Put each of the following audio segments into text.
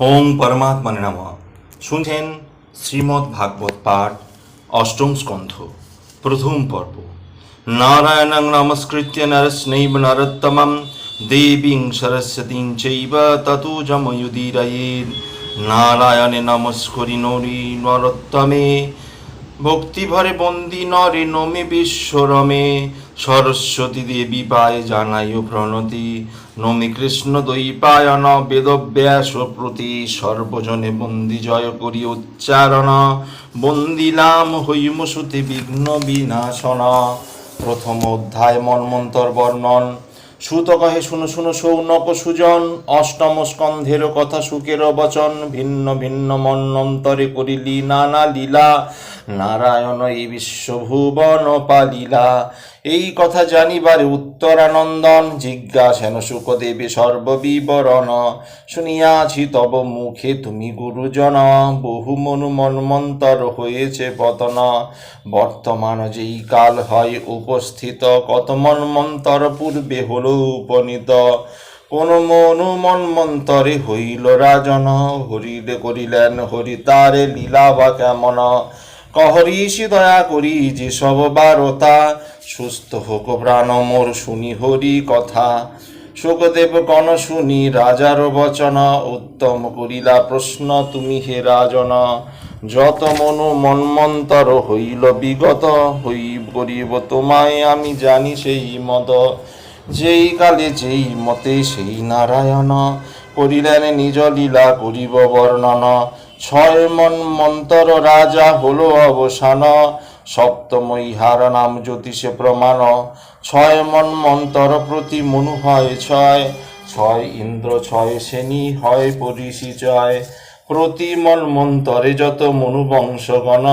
ওং পরমাত্মনে নম। শুনছেন শ্রীমদ্ ভাগবত পাঠ, অষ্টম স্কন্ধ, প্রথম পর্ব। নারায়ণং নমস্কৃত্য নরস্নৈব নরোত্তমম, দেবীং সরস্বতীং চৈব ততো যময়ুদীরয়ে নারায়ণে নমস্করি নরি নরোত্তমে, ভক্তিভরে বন্দি নরে নমে বিশ্বরমে। সরস্বতী দেবী পায় জানাইও প্রণতি নমি কৃষ্ণ দৈপায়ন বেদব্যাস প্রতি সর্বজনে বন্দি জয় করি উচ্চারণ। বন্দিলাম হৈম সুতে বিঘ্ন বিনাশন। প্রথম অধ্যায় মন্মন্তর বর্ণন। সুত কহে, শুনো শুনো, সৌনক সুজন। অষ্টম স্কন্ধের কথা সুখের বচন। ভিন্ন ভিন্ন মন্নন্তরে করিলি নানা লীলা। নারায়ণ এই বিশ্বভুবন পালিলা। এই কথা জানিবারে উত্তরানন্দন জিজ্ঞাসেন সুখদেবে, সর্ববিবরণ শুনিয়াছি তব মুখে তুমি গুরুজন। বহু মনু মন্মন্তর হয়েছে পতন। বর্তমান যেই কাল হয় উপস্থিত, কত মন্মন্তর পূর্বে হল উপনীত। কোন মনু মন্মন্তরে হইল রাজন। হরিলে করিলেন হরি, তারে লীলা বা কেমন? কহরিষি দয়া করি, যে সব বারতা। সুস্থ হোক প্রাণ মোর শুনি হরি কথা। সুখদেব কন শুনি, রাজার বচন। উত্তম করিলা প্রশ্ন তুমি হে রাজন। যত মনু মন্মন্তর হইল বিগত, হই করিব তোমায় আমি জানি সেই মত যেই কালে যেই মতে সেই নারায়ণ। করিলেন নিজ লীলা, করিব বর্ণন। ছয় মন মন্তর রাজা হলো অবসান। সপ্তম ইহার নাম জ্যোতিষে প্রমাণ। ছয় মন মন্তর প্রতি মনু হয় ছয়। ছয় ইন্দ্র, ছয় শ্রেণি হয় পরিচিচয় প্রতি মন মন্তরে যত মনু বংশগণ,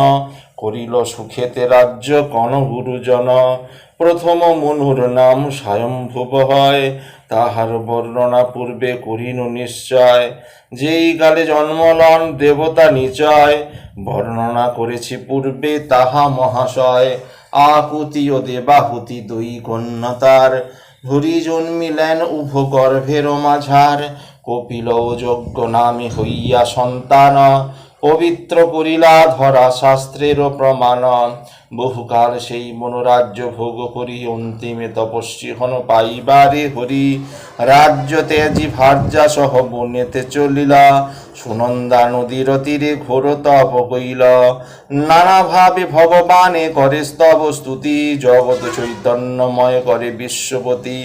করিল সুখেতে রাজ্য কন গুরুজন প্রথম মনুর নাম স্বয়ম্ভুব হয়। তাহার বর্ণনা পূর্বে করিনু নিশ্চয়। যেই কালে জন্মলন দেবতা নিচয়। বর্ণনা করেছি পূর্বে তাহা মহাশয়। আকুতি ও দেবাহুতি দুই কন্যা তার হরি জন্মিলেন উভ গর্ভের মাঝার। কপিল যজ্ঞ নামে হইয়া সন্তান। পবিত্র করিলা ধরা শাস্ত্রের প্রমাণ। বহুকাল সেই মনোরাজ্য ভোগ করি, অন্তিমে তপস্বী হন পাইবারে হরি। রাজ্য তেজি ভার্যা সহ বনেতে চলিলা। সুনন্দা নদীর তীরে ঘোর তপ কইল। নানাভাবে ভগবানে করে স্তব স্তুতি, জগৎ চৈতন্যময় করে বিশ্বপতি।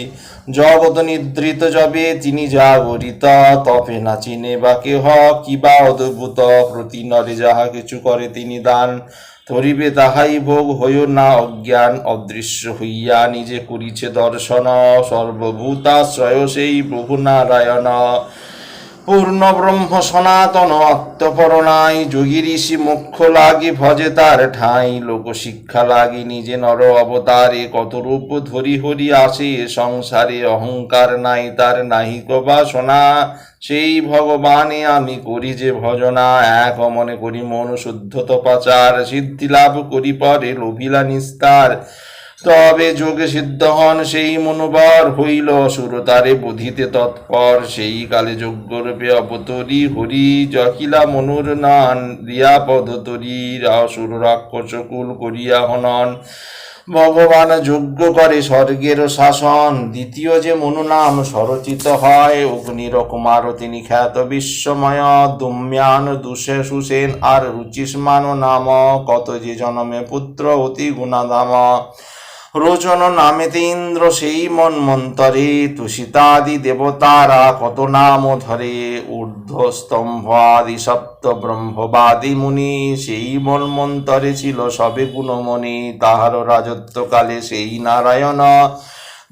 জগৎ নিদ্রিত যবে তিনি জাগরিত তপে না চিনে বা কেহ কিবা অদ্ভুত। প্রতি নরে যাহা কিছু করে তিনি দান ধরিবে, তাহাই ভোগ হইও না অজ্ঞান, অদৃশ্য হইয়া নিজে করিছে দর্শন। সর্বভূতাশ্রয় সেই প্রভু নারায়ণ পূর্ণ ব্রহ্ম সনাতন আত্মপরণাই যোগী ঋষি মোক্ষ লাগি ভজে তার ঠাঁই। লোক শিক্ষা লাগি নিজে নর অবতারে কত রূপ ধরি হরি আসে, সংসারে অহংকার নাই তার নাহিক বাসনা। সেই ভগবানে আমি করি যে ভজনা, এক মনে করি মন শুদ্ধ তপাচার, সিদ্ধি লাভ করি পরে লোভিলা নিস্তার। তবে যোগে সিদ্ধ হন সেই মনোবর হইল সুরতারে বুধিতে তৎপর। সেই কালে যজ্ঞরূপে অবতরি হরি জকিলা মনুর নান রিয়া পদতরি রাসুর রাক্ষস কুল করিয়া হনন। ভগবান যজ্ঞ করে স্বর্গের শাসন, দ্বিতীয় যে মনু নাম স্বরচিত হয় অগ্নির কুমার তিনি খ্যাত বিশ্বময়, দুম্যান দুষে সুসেন আর রুচিষ্মান নাম, কত যে জনমে পুত্র অতি গুণাধাম রোচন নামেতে ইন্দ্র সেই মন মন্তরে তুষিতাদি দেবতারা কত নাম ধরে ঊর্ধ্ব স্তম্ভ আদি সপ্ত ব্রহ্মবাদী মুনি, সেই মন মন্তরে ছিল সবে গুণমণি, তাহার রাজত্বকালে সেই নারায়ণ।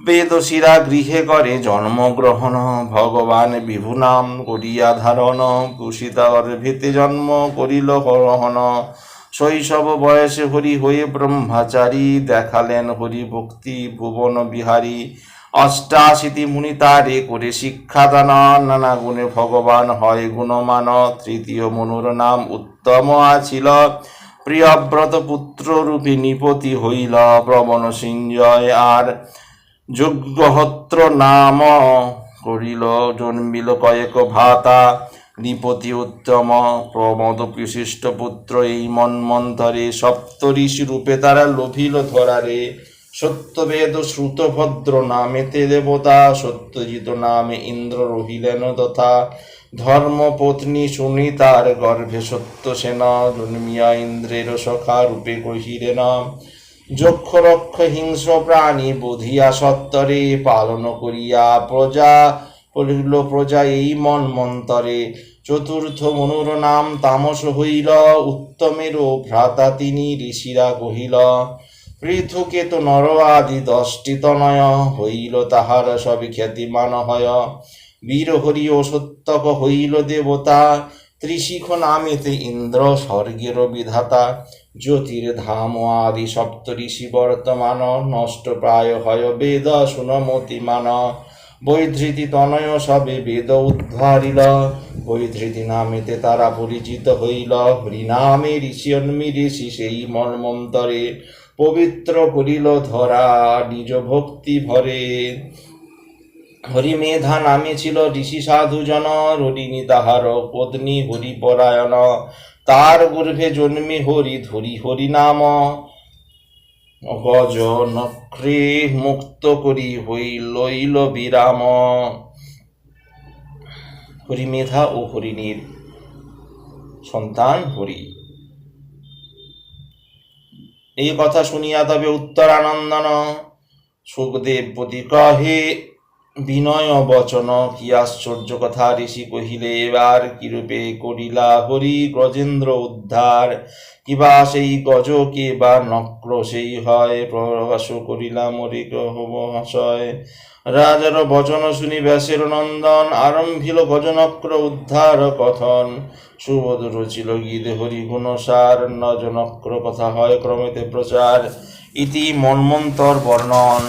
বেদশিরা গৃহে করে জন্মগ্রহণ, ভগবান বিভু নাম করিয়া ধারণ কুশিতা গর্ভেতে জন্ম করিল গ্রহণ শৈশব বয়সে হরি হয়ে ব্রহ্মচারী দেখালেন হরি ভক্তি ভুবন বিহারী। অষ্টাশীতি মুনি তারে করে শিক্ষাদান নানা গুণে ভগবান হয় গুণমান তৃতীয় মনুর নাম উত্তম আছিল। প্রিয়ব্রত পুত্র রূপী নিপতি হইল প্রবণ সিঞ্জয়। আর যজ্ঞহত্র নাম করিল, জন্মিল কয়েক ভাতা। নৃপতি উত্তম প্রমদ বিশিষ্ট পুত্র এই মন্মন্তরে সপ্ত ঋষি রূপে তারা লোভিল ধরারে। সত্যবেদ শ্রুত ভদ্র নামেতে দেবতা সত্যজিত নামে ইন্দ্র রহিলেন তথা ধর্মপত্নী শুনি তার গর্ভে সত্য সেনা জন্মিয়া ইন্দ্রের সখা রূপে কহিলেন যক্ষ রক্ষ হিংস্র প্রাণী বুধিয়া সত্তরে পালন করিয়া প্রজা পড়িল প্রজা এই মন মন্তরে। চতুর্থ মনুর নাম তামস হইল, উত্তমের ভ্রাতা তিনি ঋষিরা কহিল পৃথুকেতু নর আদি দশটি তনয় হইল তাহার সব খ্যাতিমান হয়। বীর হরি ও সত্যক হইল দেবতা ত্রিশিখ নামেতে ইন্দ্র স্বর্গের বিধাতা। জ্যোতির ধাম আদি সপ্ত ঋষি বর্তমান, নষ্ট প্রায় হয় বেদ শুনমতি মান বৈধৃতি তনয় সবে বেদ উদ্ধারিল। বৈধৃতি নামেতে তারা পরিচিত হইল। হরিনামে ঋষি অন্মি ঋষি সেই মর্মন্তরে পবিত্র করিল ধরা, নিজ ভক্তি ভরে। হরিমেধা নামে ছিল ঋষি সাধুজন হরিণী তাহার পত্নী হরিপরায়ণ। তার গর্ভে জন্মে হরি ধরি হরি নাম গজ নক্রি মুক্ত করি হইল বিরাম হরি মেধা ও হরিণীর সন্তান হরি। এই কথা শুনিয়া তবে উত্তরানন্দন সুখদেব বদি কহে বিনয় বচন, কি আশ্চর্য কথা ঋষি কহিলে, এবার কিরূপে করিলা হরি গজেন্দ্র উদ্ধার? কিবা সেই গজ কে বা নক্র, সেই হয় প্রবাস করিলাম হরি গ্রহ মহাশয় রাজার বচন শুনি ব্যাসের নন্দন, আরম্ভিল গজনক্র উদ্ধার কথন। সুবোধ রচিল গীত, হরি গুণসার নজনক্র কথা হয় ক্রমেতে প্রচার। ইতি মন্মন্তর বর্ণন।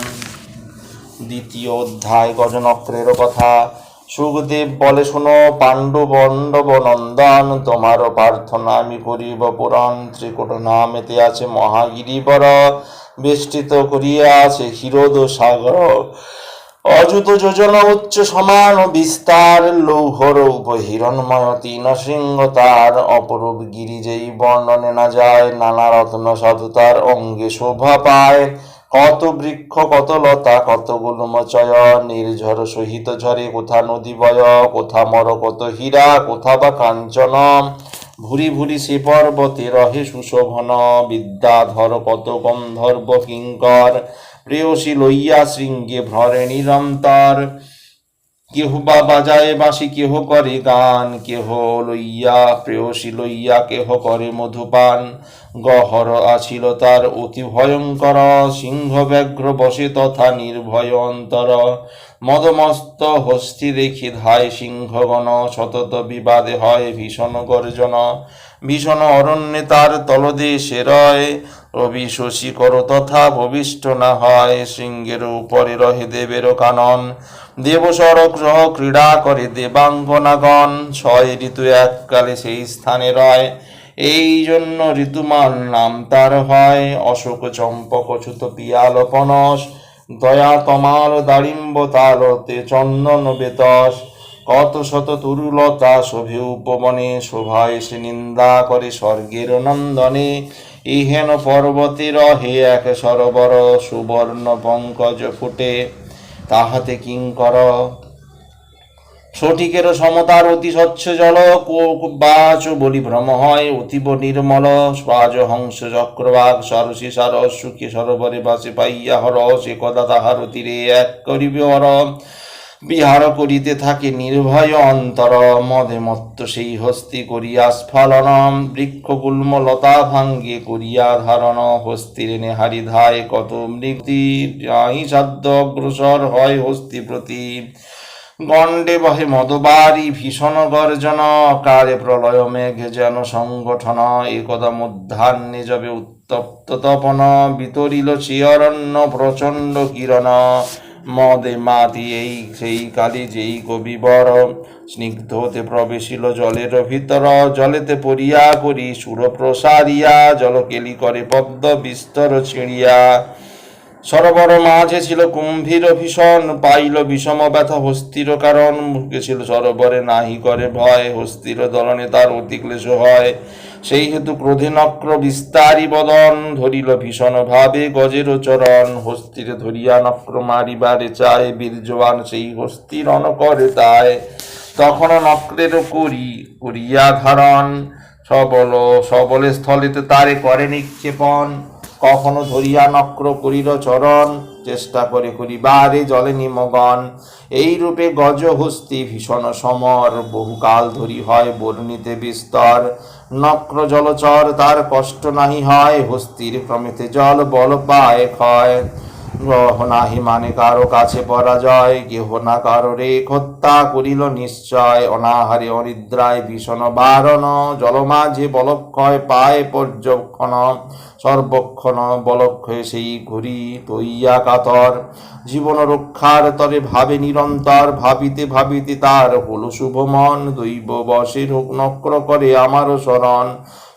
দ্বিতীয় অধ্যায় গজনক্রের কথা। সুখদেব বলে, শোনো পাণ্ডু বণ্ডব নন্দন তোমার প্রার্থনা আমি করিব। পুরাণ ত্রিকুট নামেতে আছে মহাগিরিবর। বেষ্টিত করিয়া আছে হিরোদ সাগর। অযুত যোজন উচ্চ সমান, বিস্তার লৌহর উপহিরণময় তিন সিংহ তার অপরূপ গিরি যেই বর্ণনে না যায়, নানা রত্ন সাধু তার অঙ্গে শোভা পায়। কত বৃক্ষ, কত লতা, কত গুলমচয় নির্ঝর সহিত ঝরে কোথা নদী বয়, কোথা মর, কত হীরা, কোথা বা কাঞ্চন। ভুরি ভুরি সে পর্বতে রহে সুশোভন, বিদ্যাধর কত গন্ধর্ব কিঙ্কর, প্রেয়সী লইয়া শৃঙ্গে ভরে নিরন্তর। কেহ বা বাজায় বাঁশি, কেহ করে গান, কেহ লইয়া প্রেয়সী লইয়া, কেহ করে মধুপান। গহর আছিল তার অতি ভয়ঙ্কর সিংহ ব্যাঘ্র বসে তথা নির্ভয় অন্তর মদমস্ত হস্তি দেখি ধায় সিংহগণ, সতত বিবাদে হয় ভীষণ গর্জন। ভীষণ অরণ্যে তার তলদেশে রয়, রবি শশী কর তথা ভবিষ্ঠ না হয় সিংহের উপরে রহে দেবের কানন। দেব সড়ক সহ ক্রীড়া করে দেবাঙ্গনাগণ, ছয় ঋতু এককালে সেই স্থানে রয়। এই জন্য ঋতুমান নাম তার হয়। অশোক চম্পক চ্যুত পিয়াল পনস, দয়া তমাল দাড়িম্ব তালতে চন্দন বেতস। কত শত তরুলতা শোভে উপবনে, শোভায় সে নিন্দা করে স্বর্গের নন্দনে। ইহেন পর্বতে রহে এক সরোবর, সুবর্ণ পঙ্কজ ফুটে। তাহাতে কিঙ্কর সঠিকের সমতার অতি স্বচ্ছ জল বাচ বলি ভ্রম হয়, অতীব নির্মল, স্বাজ হংস চক্রবাগ সরসি সার সুখী সরোবরে বাসে পাইয়া হর সে কদা তাহার অতিরে এক করিবে হর বিহার করিতে থাকে নির্ভয় অন্তর, মদে মত্ত সেই হস্তি করিয়া স্ফলন বৃক্ষ গুল্ম লতা ভাঙ্গে করিয়া ধারণ, হস্তির নেহারি ধায় কত যাই সাধ্য অগ্রসর হয় হস্তি প্রতি। গণ্ডে বহে মদবারি, ভীষণ গর্জন, কারে প্রলয় মেঘে যেন সংগঠন একদা মধ্যাহ্নে যাবে উত্তপ্ত তপন, বিতরিল চিয়রণ্য প্রচণ্ড কিরণ। মদে মাতি এই, সেই কালি যেই কবিবর স্নিগ্ধতে প্রবেশিল জলের ভিতর, জলেতে পড়িয়া করি সুর প্রসারিয়া জলকেলি করে পদ্ম বিস্তর ছিঁড়িয়া। সরোবর মাঝে ছিল কুম্ভীর ভীষণ, পাইল বিষম ব্যথা হস্তির কারণ। মুখে ছিল সরোবরে নাহি করে ভয়, হস্তির দলনে তার অতি ক্লেশ হয়। সেই হেতু ক্রোধে নক্র বিস্তারী বদন ধরিল ভীষণ ভাবে গজের চরণ। হস্তিরে ধরিয়া নক্র মারিবারে চায় বীর্যবান সেই হস্তির রণ করে তাই তখন নক্রের করি, করিয়া ধারণ। সবল, সবলে স্থলেতে তারে করে নিক্ষেপণ। কখনো ধরিয়া নক্র করিল চরণ। চেষ্টা করে করিবারে জলে নিমগন। এই রূপে গজ হস্তি ভীষণ সমর। বহুকাল ধরি হয় বর্ণিতে বিস্তর। নক্র জলচর তার কষ্ট নাহি হয় হস্তির ক্রমেতে জল বল পায় ক্ষয়। গ্রহ নাহি মানে কারও কাছে পরাজয় কেহ না কারও রে হত্যা করিল নিশ্চয়, অনাহারে অনিদ্রায় ভীষণ বারণ, জলমাঝে বলক্ষয় পায় পর্যক্ষণ, সর্বক্ষণ বলক্ষয় সেই ঘুরি তৈয়া কাতর জীবন রক্ষার তরে ভাবে নিরন্তর, ভাবিতে ভাবিতে তার হল শুভমন দৈব বসে নক্র করে আমারও শরণ।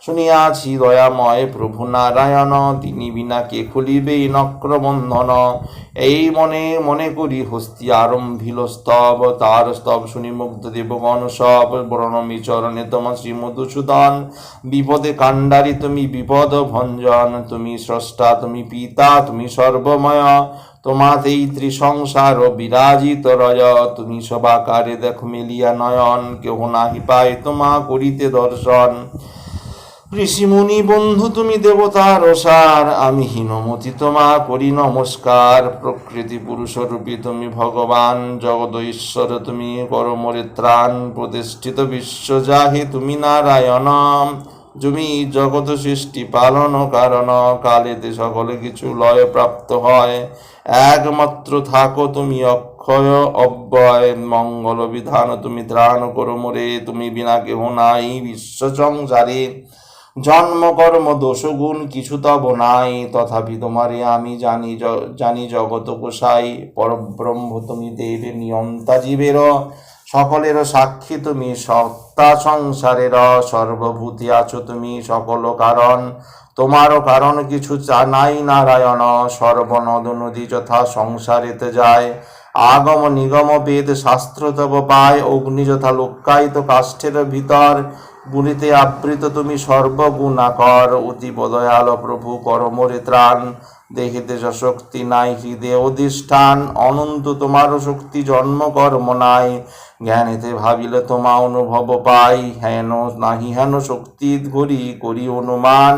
শুনিয়াছি দয়াময় প্রভু নারায়ণ, তিনি বিনা কে খুলিবে নক্র বন্ধন এই মনে মনে করি হস্তি আরম্ভিল স্তব, তার স্তব শুনি মুগ্ধ দেবগণ সব। বর্ণমী চরণে তোমার শ্রী মধুসূদন বিপদে কাণ্ডারি তুমি বিপদ ভঞ্জন, তুমি স্রষ্টা, তুমি পিতা, তুমি সর্বময়। তোমাতেই ত্রিসংসার বিরাজিত রয় তুমি সবাকারে দেখ মেলিয়া নয়ন, কেহ নাহি পায় তোমা করিতে দর্শন। ঋষিমুনি, বন্ধু তুমি দেবতার সার আমি হীনমতি তোমা করি নমস্কার। প্রকৃতি পুরুষ রূপী তুমি ভগবান জগদ ঈশ্বর তুমি করমরে ত্রাণ, প্রতিষ্ঠিত বিশ্ব যাহে তুমি নারায়ণ। তুমি জগত সৃষ্টি পালন কারণ, কালেতে সকলে কিছু লয় প্রাপ্ত হয়। একমাত্র থাকো তুমি অক্ষয়, অব্যয়, মঙ্গল বিধান তুমি ত্রাণ করো মোরে, তুমি বিনা কেহ নাই বিশ্ব সংসারে। জন্ম কর্ম দোষ কিছু তব নাই, তথাপি তোমারে আমি জানি জানি জগত কোষাই, পরব্রহ্ম তুমি দেবে নিয়ন্তা জীবের। সকলের সাক্ষী তুমি, সত্তা সংসারের। সর্বভূতি আছো তুমি, সকল কারণ। তোমারও কারণ কিছু নাই নারায়ণ। সর্বনদ নদী যথা সংসারেতে যায়। আগম নিগম বেদ শাস্ত্র তব পায়। অগ্নি যথা লোকায়িত কাষ্ঠের ভিতর। গুলিতে আবৃত তুমি সর্বগুণাকর, অতি দয়াল প্রভু, করমরে ত্রাণ। দেখিতে শক্তি নাই, হৃদে অধিষ্ঠান, অনন্ত তোমারও শক্তি জন্ম কর্ম নাই। জ্ঞানেতে ভাবিলে তোমা অনুভব পাই, হেন নাহি হেন শক্তি ঘড়ি করি অনুমান।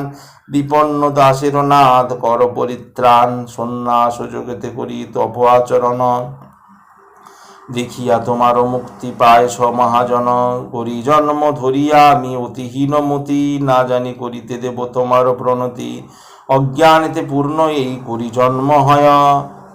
বিপন্ন দাসের নাদ, কর পরিত্রাণ। সন্ন্যাস যোগেতে করি তপ আচরণ। দেখিয়া তোমার মুক্তি পায় মহাজন করি জন্ম ধরিয়া আমি অতিহীন মতি, না জানি করিতে দেব তোমার প্রণতি। অজ্ঞানেতে পূর্ণ এই করি জন্ম হয়।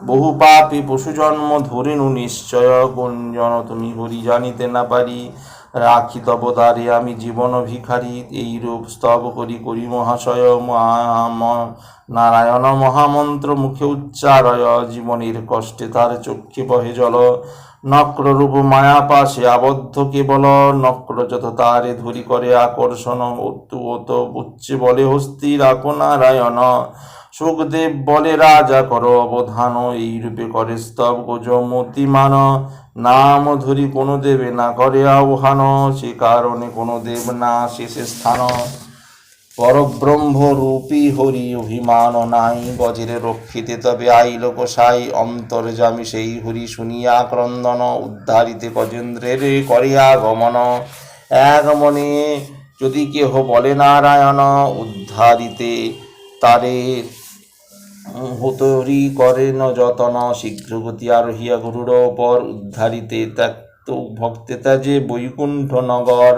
বহু পাপী পশু জন্ম ধরিনু নিশ্চয়। গুঞ্জন, তুমি হরি জানিতে না পারি। রাখি তব দ্বারে আমি জীবন ভিখারি। এই রূপ স্তব করি করি মহাশয়। মহা- নারায়ণ মহামন্ত্র মুখে উচ্চারয়। জীবনের কষ্টে তার চক্ষে বহে জল। নক্র রূপ মায়া পাশে আবদ্ধ কেবল। নক্র যত তারে ধরি করে আকর্ষণ অত উচ্চে বলে হস্তি রাখো নারায়ণ। সুখদেব বলে, রাজা কর অবধান এই রূপে করে স্তব গোজমতি মান নাম ধরি কোনো দেবে না, করে আহ্বান। সে কারণে কোনো দেব না শেষে স্থান। পরব্রহ্ম রূপী হরি অভিমান নাই, বজ্রে রক্ষিতে তবে আইল কোষাই অন্তর্জামী সেই হরি শুনিয়া ক্রন্দন উদ্ধারিতে গজেন্দ্রের করিয়া গমন। এক মনে যদি কেহ বলে নারায়ণ, উদ্ধারিতে তারে হুতরি করেন যতন শীঘ্র গতি আরোহিয়া গরুর পর উদ্ধারিতে ত্যক্ত ভক্তে তাজে বৈকুণ্ঠ নগর।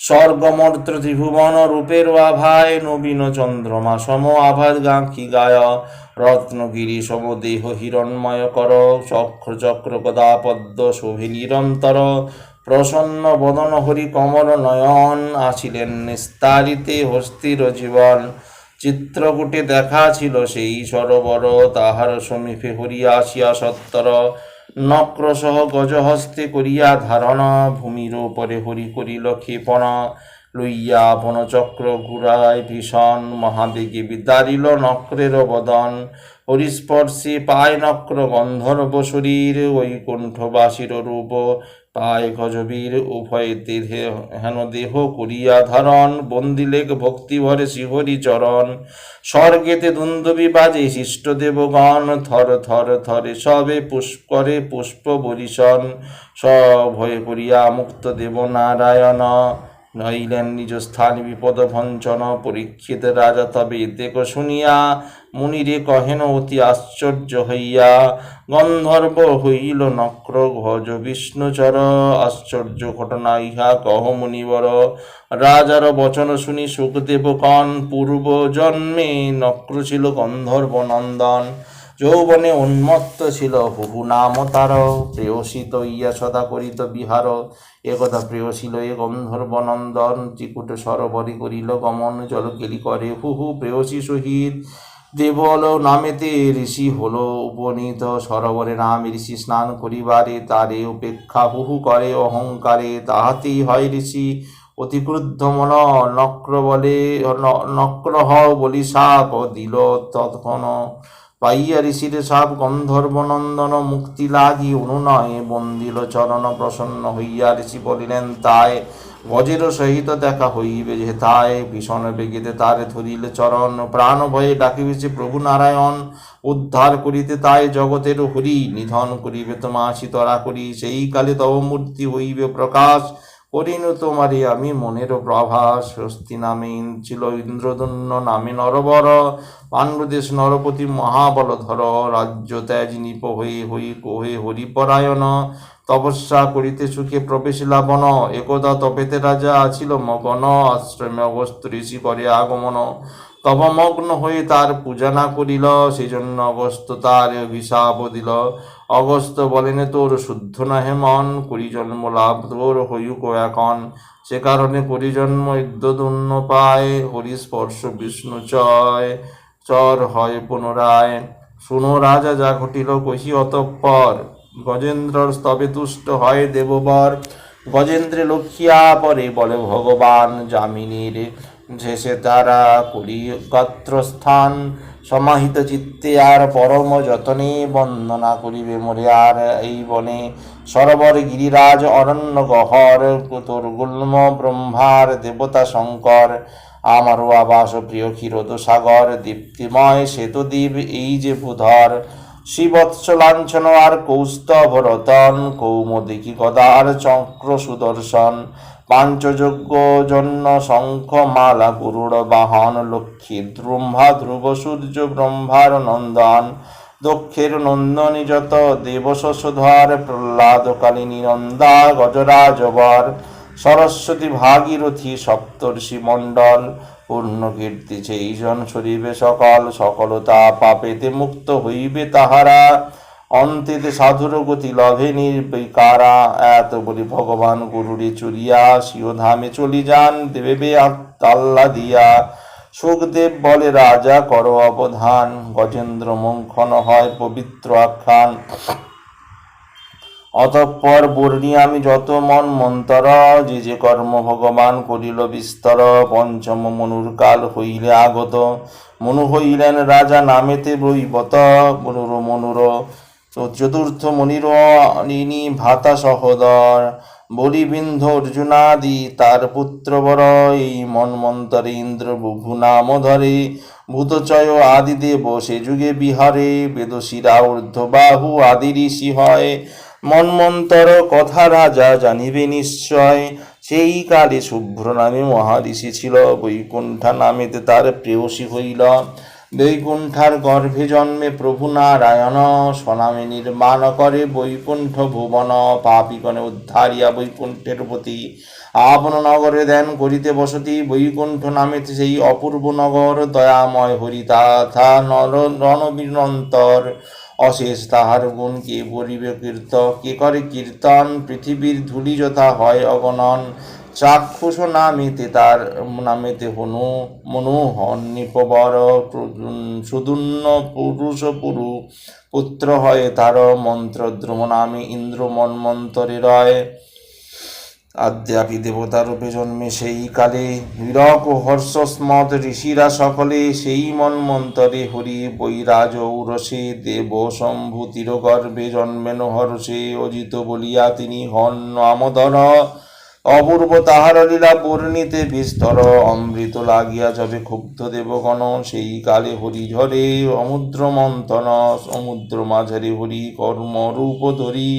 স্বর্গমর্ত্র ত্রিভুবন রূপের আভায় নবীন চন্দ্রমা সম আভাত গাঁকি গায় রত্নগিরি সমদেহ হিরণময় কর চক্র চক্র গদা পদ্ম শোভে নিরন্তর প্রসন্ন বদন হরি কমল নয়ন আসিলেন নিস্তারিতে হস্তির জীবন চিত্রকূটে দেখা ছিল সেই সরোবর, তাহার সমীপে হরিয়া আসিয়া সত্তর। নক্রসহ গজহস্তে করিয়া ধারণ ভূমির উপরে হরি করিল ক্ষেপণ লইয়া বনচক্র ঘুরায় ভীষণ মহাবেগে বিদারিল নক্রের বদন। হরিস্পর্শে পায় নক্র গন্ধর্ব শরীর, বৈকুণ্ঠবাসীর রূপ। পায় গজবীর উভয় দেহে হেন দেহ করিয়া ধারণ। বন্দিলেক ভক্তিভরে শিহরি চরণ। স্বর্গেতে দুন্দবি বাজে শিষ্ট দেবগণ থর থর থরে সবে পুষ্করে পুষ্প বরিশন। হয়ে করিয়া মুক্ত দেব নারায়ণ। নইলেন নিজ স্থান বিপদ ভঞ্চন পরীক্ষিত রাজা তবে দেখ শুনিয়া, মুনিরে কহেন, অতি আশ্চর্য হইয়া, গন্ধর্ব হইল নক্র ভজ বিষ্ণুচর আশ্চর্য ঘটনা ইহা কহ মুনিবর। রাজার বচন শুনি সুখদেব কন, পূর্ব জন্মে নক্র ছিল গন্ধর্ব নন্দন। যৌবনে উন্মত্ত ছিল বহু নাম তার। প্রেয়সিত ইয়া সদা করিত বিহার। একথা প্রেয়সিল এ গন্ধর্ব নন্দন চিকুট সরবরে করিল গমন। জল কেলি করে হুহু প্রেয়সী সহিত। দেবল নামেতে ঋষি হল উপনীত। সরোবরে নাম ঋষি স্নান করিবারে তারে উপেক্ষা হুহু করে অহংকারে। তাহাতেই হয় ঋষি অতি ক্রুদ্ধ মন। নক্র বলে, ন- নক্র হও বলি সাপ দিল তৎক্ষণ পাইয়া ঋষির সাপ গন্ধর্ব নন্দন মুক্তি লাগি অনুনয়ে বন্দিল চরণ প্রসন্ন হইয়া ঋষি বলিলেন, তাই গজের সহিত দেখা হইবে যে তাই ভীষণ বেগেতে তারে ধরিল চরণ। প্রাণ ভয়ে ডাকিবে সে প্রভু নারায়ণ, উদ্ধার করিতে তাই জগতের হরি, নিধন করিবে তোমা তরা করি। সেই কালে তব মূর্তি হইবে প্রকাশ। করিনু তোমারে আমি মনের প্রভাস স্বস্তি নামে ছিল ইন্দ্রদন্য নামে নরবর। পাণ্ডদেশ নরপতি মহাবলধর, রাজ্য ত্যাজ নিপ হয়ে হই কোহে হরিপরায়ণ। তপস্যা করিতে সুখে প্রবেশ লাবণ, একদা তপেতে রাজা আছিল মগন, আশ্রমে অগস্ত ঋষি করে আগমন। তব মগ্ন হয়ে তার পূজা না করিল, সেজন্য অগস্ত তার অভিশাপ দিল। অগস্ত বলেন, তোর শুদ্ধ নহে মন করি জন্ম লাভ তোর হইউক এখন সে কারণে করি জন্ম ইদ্যদুন্ন পায়, হরি স্পর্শ বিষ্ণু চয়, চর হয় পুনরায়। শুনো রাজা, যা ঘটিল কহি অতঃপর। গজেন্দ্রর স্তবে তুষ্ট হয় দেববর। গজেন্দ্রে লক্ষিয়া পরে বলে, ভগবান যামিনীর শেষে তারা করি গাত্রস্থান। সমাহিত চিত্তে আর পরম যতনে বন্দনা করিবে মোরে আর এই বনে সরোবর গিরিরাজ অরণ্য গহর তোর গুল্ম, ব্রহ্মার দেবতা শঙ্কর, আমারও আবাস প্রিয় ক্ষীরোদ সাগর, দীপ্তিময় শ্বেতদ্বীপ এই যে ভূধর শিবৎস লাঞ্ছন আর কৌস্তভ রতন কৌমদিকি গদার চক্র সুদর্শন পাঞ্চযজ্ঞ জন্য শঙ্খ মালা গুরুড় বাহন লক্ষ্মী দ্রুম্ভা ধ্রুব সূর্য ব্রহ্মার নন্দন। দক্ষের নন্দনী যত দেবশোধর প্রহ্লাদ কালিনী নন্দা গজরাজবর সরস্বতী ভাগীরথী সপ্তর্ষি মণ্ডল পূর্ণ কীর্তি সেই জন সরিবে সকল, সকলতা পাপেতে মুক্ত হইবে তাহারা। অন্তেতে সাধুর গতি লভে নির্বিকারা। এত বলি ভগবান গুরুরে চুরিয়া সিও ধামে চলি যান, দেবে তাল্লা দিয়া। সুখদেব বলে, রাজা, করো অবধান। গজেন্দ্র মঙ্খন হয় পবিত্র আখ্যান। অতঃপর বর্ণি, আমি যত মন মন্তর, যে যে কর্ম ভগবান করিল বিস্তর, পঞ্চম মনুর কাল হইলে আগত। মনু হইলেন রাজা, নামেতে বৈবত। মনুর মনুর চতুর্থ মনির নিনি ভাতা সহদর বলিবিন্ধ অর্জুনাদি তার পুত্র বর এই মন্মন্তরে ইন্দ্র বুভু নাম ধরে ভূতচয় আদিদেব সে যুগে বিহারে বেদশিরা ঊর্ধ্ববাহু আদি ঋষি হয়। মন্মন্তর কথা রাজা জানিবে নিশ্চয়, সেই কালে শুভ্র নামে মহাঋষি ছিল, বৈকুণ্ঠা নামেতে তার প্রেয়সী হইল। বৈকুণ্ঠার গর্ভে জন্মে প্রভু নারায়ণ, স্বনামে নির্মাণ করে বৈকুণ্ঠ ভুবন পাপিগণে উদ্ধারিয়া বৈকুণ্ঠের প্রতি। আপন নগরে ধ্যান করিতে বসতি, বৈকুণ্ঠ নামে সেই অপূর্ব নগর দয়াময় হরিতা, থা নর, রণবীরন্তর। অশেষ তাহার গুণ কে বলিবে কীর্ত, কে করে কীর্তন? পৃথিবীর ধূলি যথা হয় অগণন। চাক্ষুষ নামেতে তার নামেতে হনু মনু হন নিপবর সুদুন্ন পুরুষ পুরু, পুত্র হয় তার মন্ত্রদ্রুম নামে ইন্দ্র মন মন্মন্তরে রয় আদ্যাপি দেবতারূপে জন্মে সেই কালে হীরক ও হর্ষস্মত ঋষিরা সকলে সেই মন্মন্তরে হরি বৈরাজ ঔরসে দেব শম্ভু তিরগর্ভে জন্মেন হর্ষে অজিত বলিয়া তিনি হন নামধর অপূর্ব তাহার লীলা বর্ণিতে বিস্তর অমৃত লাগিয়া যাবে ক্ষুব্ধ দেবগণ। সেই কালে হরি ঝরে সমুদ্র মন্থন সমুদ্র মাঝারে হরি কর্ম রূপ ধরি,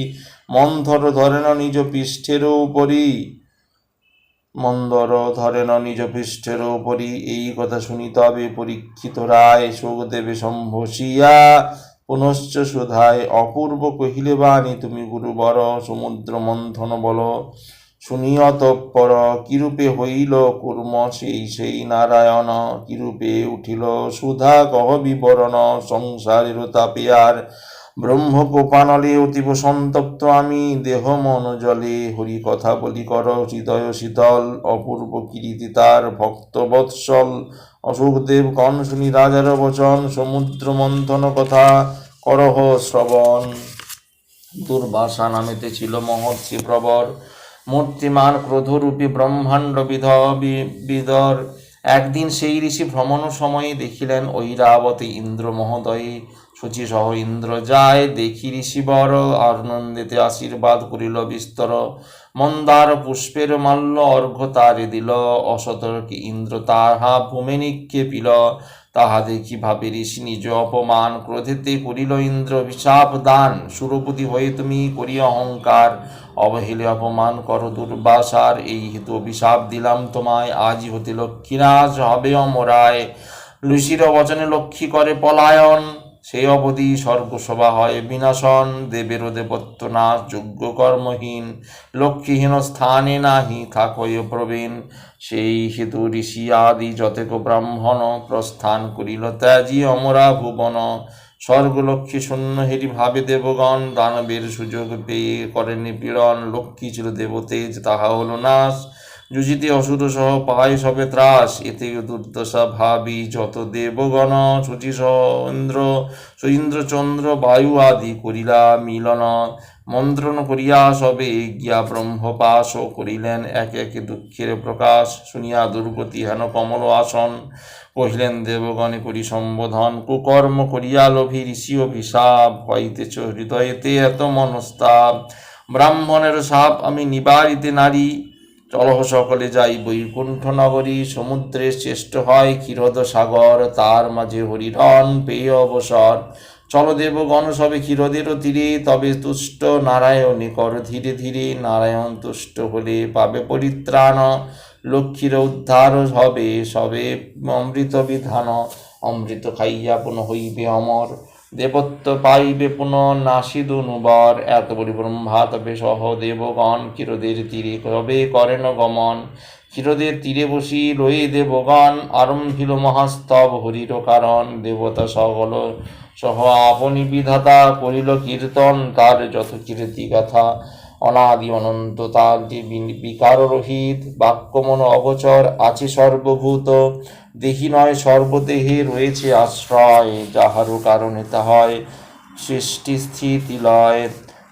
মন্থর ধরেন নিজ পৃষ্ঠের উপরি মন্দর ধরেন নিজ পৃষ্ঠের উপরি এই কথা শুনি তবে পরীক্ষিত রায় শোকদেবে সম্ভসিয়া পুনশ্চ সুধায় অপূর্ব কহিলে বাণী, তুমি গুরুবর সমুদ্র মন্থন বল। শুনিয়া তৎপর কিরূপে হইল কুর্ম সেই সেই নারায়ণ কিরূপে উঠিল সুধা, কহ বিবরণ, সংসারের তাপে আর ব্রহ্ম কোপানলে অতীব সন্তপ্ত আমি, দেহ মন জলে হরি কথা বলি কর, হৃদয় শীতল, অপূর্ব কীর্তি তার ভক্ত বৎসল। অশোকদেব কন শুনি রাজার বচন, সমুদ্র মন্থন কথা করহ শ্রবণ। দুর্বাসা নামেতে ছিল মহর্ষি প্রবর মূর্তিমান ক্রোধরূপী ব্রহ্মাণ্ড বিধ বিদর। একদিন সেই ঋষি ভ্রমণ সময়ে দেখিলেন ঐরাবতী ইন্দ্র মহোদয়ে সূচি সহ ইন্দ্র যায়, দেখি ঋষি ঋষিবর আনন্দিতে আশীর্বাদ করিল বিস্তর। মন্দার পুষ্পের মাল্য অর্ঘ্য তারে দিল। অসতর্কে ইন্দ্র তাহা ভূমে নিক্ষেপিল। তাহা দেখি ভাবে ঋষি নিজ অপমান ক্রোধেতে করিল ইন্দ্র অভিশাপ দান? সুরপতি হয়ে তুমি করি অহংকার। অবহেলে অপমান কর দুর্বাসার। এই হেতু অভিশাপ দিলাম তোমায়। আজই হতে লক্ষ্মীরাজ হবে অমরায়। লুসির বচনে লক্ষ্মী করে পলায়ন। সেই অবধি স্বর্গসভা হয় বিনাশন। দেবের দেবত্ব না যোগ্য কর্মহীন লক্ষ্মীহীন স্থানে নাহি। থাকয় প্রবীণ। সেই হেতু ঋষি আদি যতেক ব্রাহ্মণ প্রস্থান করিল ত্যাজি অমরা ভুবন। স্বর্গলক্ষ্মী শূন্য হেরি ভাবে দেবগণ, দানবের সুযোগ পেয়ে করেন নিপীড়ন। লক্ষ্মী ছিল দেবতেজ, তাহা হল নাশ। যুজিতে অসুর সহ পায় সবে ত্রাস। এতে দুর্দশা ভাবি যত দেবগণ, শুচি ইন্দ্র ইন্দ্রচন্দ্র বায়ু আদি করিলা মিলন। মন্ত্রণ করিয়া সবে গিয়া ব্রহ্মপাশ করিলেন এক এক দুঃখের প্রকাশ। শুনিয়া দুর্গতি হেন কমল আসন। কহিলেন, দেবগণে করি সম্বোধন। কুকর্ম করিয়া লোভী ঋষি অভিশাপ। হইতেছ হৃদয়েতে এত মনস্তাপ। ব্রাহ্মণের সাপ আমি নিবারিতে নারী। চলহ সকলে যাই বৈকুণ্ঠ নগরী সমুদ্রের শ্রেষ্ঠ হয় ক্ষীরদ সাগর তার মাঝে হরিধন পেয়ে অবসর। চলদেব গণ সবে ক্ষীরদেরও তীরে, তবে তুষ্ট নারায়ণী কর ধীরে ধীরে। নারায়ণ তুষ্ট হলে পাবে পরিত্রাণ, লক্ষ্মীর উদ্ধার হবে সবে অমৃত বিধান। অমৃত খাইয়া পুনঃ হইবে অমর। দেবত্ব পাইবে পুনঃ নাসিদ এত বলি ব্রহ্মা তবে সহ দেবগণ ক্ষীরদের তীরে কবে করেন গমন? ক্ষীরদের তীরে বসি রয়ে দেবগণ আরম্ভিল মহাস্তব হরির কারণ। দেবতা সকল সহ আপনি বিধাতা করিল কীর্তন, তার যত কীর্তি কথা অনাদি অনন্ত তার যে বিকার রহিত, বাক্যমন অগচর, আছে সর্বভূত। দেহি নয়, সর্বদেহে রয়েছে আশ্রয়, যাহারও কারণে হয় সৃষ্টি স্থিতি লয়।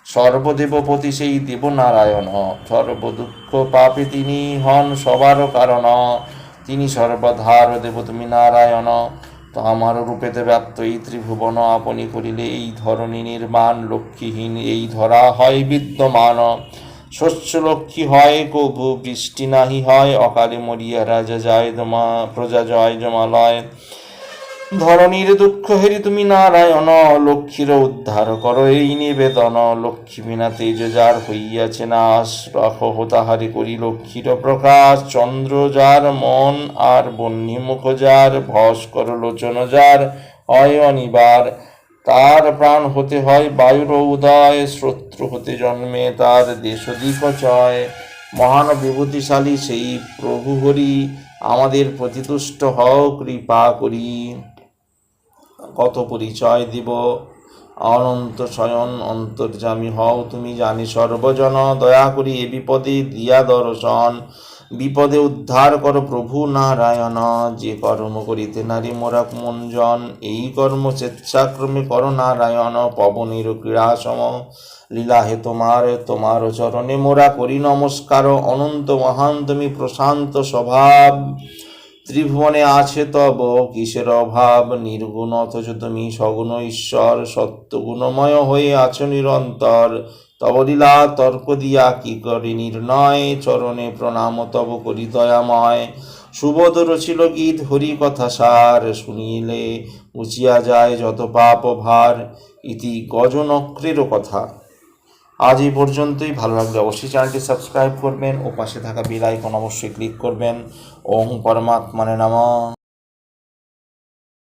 সর্বদেবপতি সেই দেবনারায়ণ, সর্বদুঃখ পাপে তিনি হন সবারও কারণ। তিনি সর্বধার দেব, তুমি নারায়ণ। তো আমার রূপেতে ব্যাপ্ত এই ত্রিভুবন, আপনি করিলে এই ধরনী নির্মাণ, লক্ষ্মীহীন এই ধরা হয় বিদ্যমান। শস্য লক্ষ্মী হয় কভু বৃষ্টি নাহি হয়, অকালে মরিয়া রাজা যায় জমা, প্রজা জয় জমালয়। ধরণীর দুঃখ হেরি তুমি নারায়ণ, লক্ষ্মীর উদ্ধার করো এই নিবেদন। লক্ষ্মী বিনা তেজ যার হইয়াছে নাশ রাখো তাহারে করি লক্ষ্মীর প্রকাশ। চন্দ্র যার মন আর বন্যী মুখ যার, ভস্কর লোচন যার, হয় অনিবার। তার প্রাণ হতে হয় বায়ুর উদয়, শত্রু হতে জন্মে তার দেশ চয় মহান বিভূতিশালী সেই প্রভু হরি, আমাদের প্রতিতুষ্ট হও, কৃপা করি। কত পরিচয় দিব। অনন্ত শয়ন অন্তর্যামী হও তুমি জানি সর্বজন। দয়া করি এ বিপদে দিয়া দর্শন। বিপদে উদ্ধার করো প্রভু নারায়ণ, যে কর্ম করিতে নারী মোরা মঞ্জন এই কর্ম স্বেচ্ছাক্রমে করো নারায়ণ, পবনের ক্রীড়াসম লীলা হে তোমার তোমার চরণে মোরা করি নমস্কার, অনন্ত মহান তুমি প্রশান্ত স্বভাব। ত্রিভুবনে আছে তব কিসের অভাব? নির্গুণ অথচ তুমি সগুণ ঈশ্বর সত্যগুণময় হয়ে আছো নিরন্তর। তব লীলা তর্ক দিয়া কি করি নির্ণয়? চরণে প্রণাম, তব করি দয়াময়। সুবোধ ছিল গীত, হরি কথা সার শুনিলে উচিয়া যায় যত পাপ ভার। ইতি গজনক্রেরও কথা। আজ এই পর্যন্তই। ভালো লাগলে অবশ্যই চ্যানেলটি সাবস্ক্রাইব করবেন। ও পাশে থাকা বেল আইকন অবশ্যই ক্লিক করবেন। ওম পরমাত্মানে নামা।